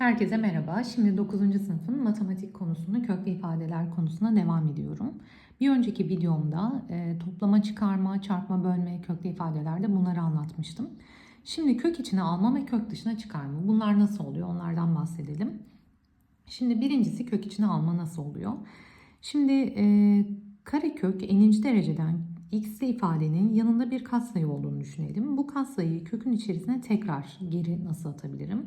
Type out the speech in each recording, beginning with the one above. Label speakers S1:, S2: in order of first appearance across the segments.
S1: Herkese merhaba. Şimdi 9. sınıfın matematik konusunu köklü ifadeler konusuna devam ediyorum. Bir önceki videomda e, toplama, çıkarma, çarpma, bölme, köklü ifadelerde bunları anlatmıştım. Şimdi kök içine alma ve kök dışına çıkarma. Bunlar nasıl oluyor? Onlardan bahsedelim. Şimdi birincisi kök içine alma nasıl oluyor? Şimdi e, karekök n'inci dereceden x'li ifadenin yanında bir katsayı olduğunu düşünelim. Bu katsayıyı kökün içerisine tekrar geri nasıl atabilirim?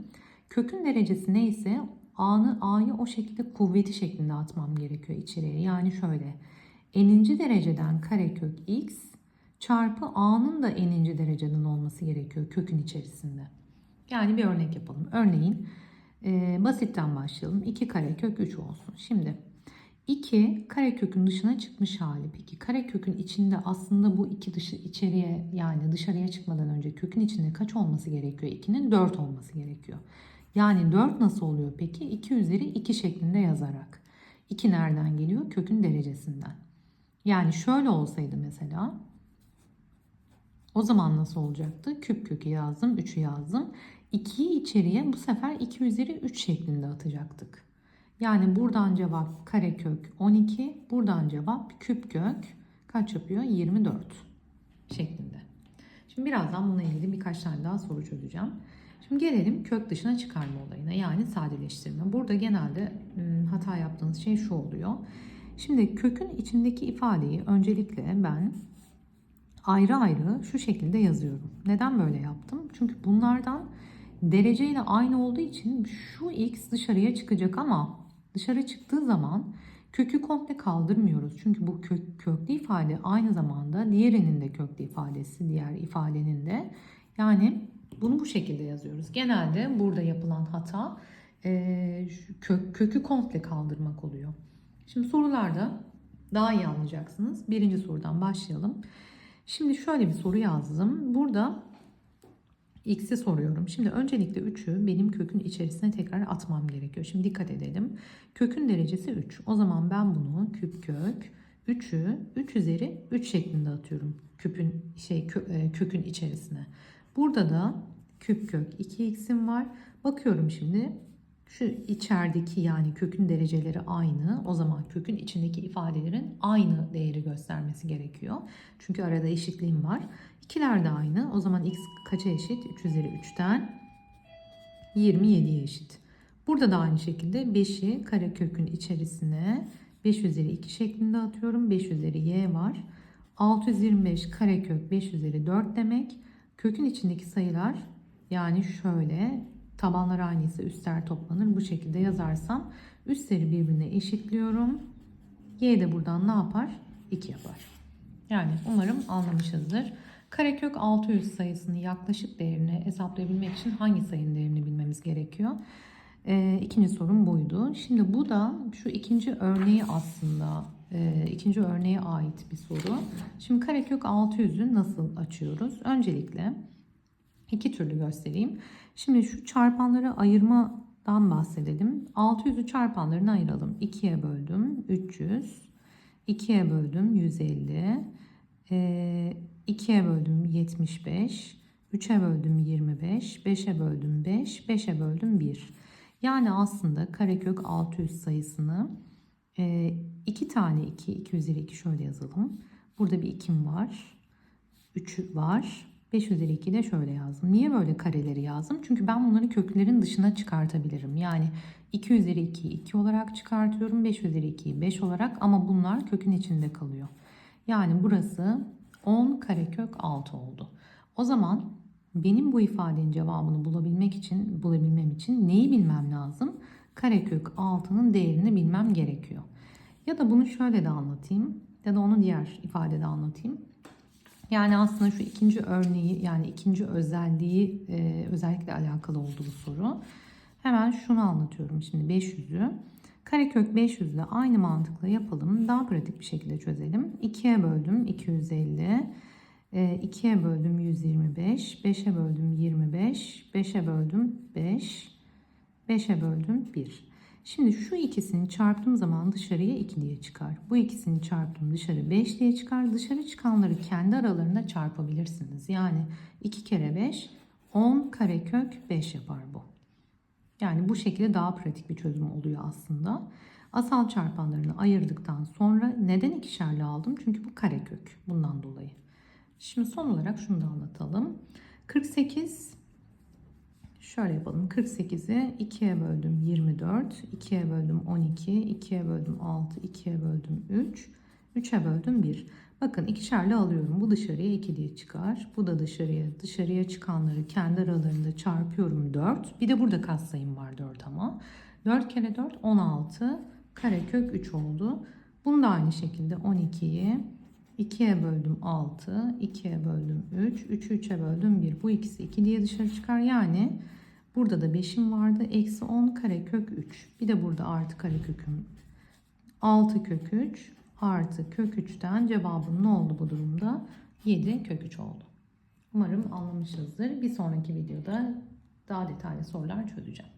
S1: Kökün derecesi neyse a'nı a'yı o şekilde kuvveti şeklinde atmam gerekiyor içeriye. Yani şöyle n'inci dereceden karekök x çarpı a'nın da n'inci dereceden olması gerekiyor kökün içerisinde. Yani bir örnek yapalım. Örneğin e, basitten başlayalım. 2 karekök 3 olsun. Şimdi 2 karekökün dışına çıkmış hali. Peki karekökün içinde aslında bu iki dışı içeriye yani dışarıya çıkmadan önce kökün içinde kaç olması gerekiyor? 2'nin 4 olması gerekiyor. Yani 4 nasıl oluyor peki? 2 üzeri 2 şeklinde yazarak. 2 nereden geliyor? Kökün derecesinden. Yani şöyle olsaydı mesela o zaman nasıl olacaktı? Küp kökü yazdım, 3'ü yazdım. 2'yi içeriye bu sefer 2 üzeri 3 şeklinde atacaktık. Yani buradan cevap karekök 12, buradan cevap küp kök kaç yapıyor? 24 şeklinde. Şimdi birazdan bununla ilgili birkaç tane daha soru çözeceğim. Şimdi gelelim kök dışına çıkarma olayına yani sadeleştirme. Burada genelde hata yaptığınız şey şu oluyor. Şimdi kökün içindeki ifadeyi öncelikle ben ayrı ayrı şu şekilde yazıyorum. Neden böyle yaptım? Çünkü bunlardan dereceyle aynı olduğu için şu x dışarıya çıkacak ama dışarı çıktığı zaman kökü komple kaldırmıyoruz. Çünkü bu kök, köklü ifade aynı zamanda diğerinin de köklü ifadesi, diğer ifadenin de. Yani bunu bu şekilde yazıyoruz. Genelde burada yapılan hata e, kök, kökü komple kaldırmak oluyor. Şimdi sorularda daha iyi anlayacaksınız. Birinci sorudan başlayalım. Şimdi şöyle bir soru yazdım. Burada x'i soruyorum. Şimdi öncelikle 3'ü benim kökün içerisine tekrar atmam gerekiyor. Şimdi dikkat edelim. Kökün derecesi 3. O zaman ben bunu küp kök 3'ü 3 üzeri 3 şeklinde atıyorum. Küpün şey kö, kökün içerisine. Burada da küp kök 2x'im var. Bakıyorum şimdi şu içerideki yani kökün dereceleri aynı. O zaman kökün içindeki ifadelerin aynı değeri göstermesi gerekiyor. Çünkü arada eşitliğim var. İkiler de aynı. O zaman x kaça eşit? 3 üzeri 3'ten 27'ye eşit. Burada da aynı şekilde 5'i karekökün içerisine 5 üzeri 2 şeklinde atıyorum. 5 üzeri y var. 625 karekök 5 üzeri 4 demek. Kökün içindeki sayılar yani şöyle tabanlar aynıysa üstler toplanır. Bu şekilde yazarsam üstleri birbirine eşitliyorum. Y de buradan ne yapar? 2 yapar. Yani umarım anlamışızdır. Karekök 600 sayısını yaklaşık değerini hesaplayabilmek için hangi sayının değerini bilmemiz gerekiyor? E, ikinci sorum buydu. Şimdi bu da şu ikinci örneği aslında e, ikinci örneğe ait bir soru. Şimdi karekök 600'ü nasıl açıyoruz? Öncelikle iki türlü göstereyim. Şimdi şu çarpanları ayırmadan bahsedelim. 600'ü çarpanlarını ayıralım. 2'ye böldüm 300, 2'ye böldüm 150, e, 2'ye böldüm 75, 3'e böldüm 25, 5'e böldüm 5, 5'e böldüm 1. Yani aslında karekök 600 sayısını e, 2 tane 2, 2 üzeri 2 şöyle yazalım. Burada bir 2'm var. 3 var. 5 üzeri 2 de şöyle yazdım. Niye böyle kareleri yazdım? Çünkü ben bunları köklerin dışına çıkartabilirim. Yani 2 üzeri 2'yi 2 olarak çıkartıyorum. 5 üzeri 2'yi 5 olarak ama bunlar kökün içinde kalıyor. Yani burası 10 karekök 6 oldu. O zaman benim bu ifadenin cevabını bulabilmek için, bulabilmem için neyi bilmem lazım? Karekök 6'nın değerini bilmem gerekiyor. Ya da bunu şöyle de anlatayım ya da onu diğer ifadede anlatayım. Yani aslında şu ikinci örneği yani ikinci özelliği e, özellikle alakalı olduğu soru. Hemen şunu anlatıyorum şimdi 500'ü. Karekök 500 ile aynı mantıkla yapalım. Daha pratik bir şekilde çözelim. 2'ye böldüm 250. 2'ye böldüm 125. 5'e böldüm 25. 5'e böldüm 5. 5'e böldüm 1. Şimdi şu ikisini çarptığım zaman dışarıya 2 diye çıkar. Bu ikisini çarptım dışarı 5 diye çıkar. Dışarı çıkanları kendi aralarında çarpabilirsiniz. Yani 2 kere 5 10 karekök 5 yapar bu. Yani bu şekilde daha pratik bir çözüm oluyor aslında. Asal çarpanlarını ayırdıktan sonra neden ikişerli aldım? Çünkü bu karekök. Bundan dolayı. Şimdi son olarak şunu da anlatalım. 48 şöyle yapalım. 48'i 2'ye böldüm 24, 2'ye böldüm 12, 2'ye böldüm 6, 2'ye böldüm 3, 3'e böldüm 1. Bakın ikişerli alıyorum. Bu dışarıya 2 diye çıkar. Bu da dışarıya. Dışarıya çıkanları kendi aralarında çarpıyorum 4. Bir de burada katsayım var 4 ama. 4 kere 4 16. Karekök 3 oldu. Bunu da aynı şekilde 12'yi 2'ye böldüm 6, 2'ye böldüm 3, 3'ü 3'e böldüm 1. Bu ikisi 2 diye dışarı çıkar. Yani burada da 5'im vardı. Eksi 10 karekök 3. Bir de burada artı kareköküm 6 kök 3 artı kök 3'ten cevabım ne oldu bu durumda? 7 kök 3 oldu. Umarım anlamışızdır. Bir sonraki videoda daha detaylı sorular çözeceğim.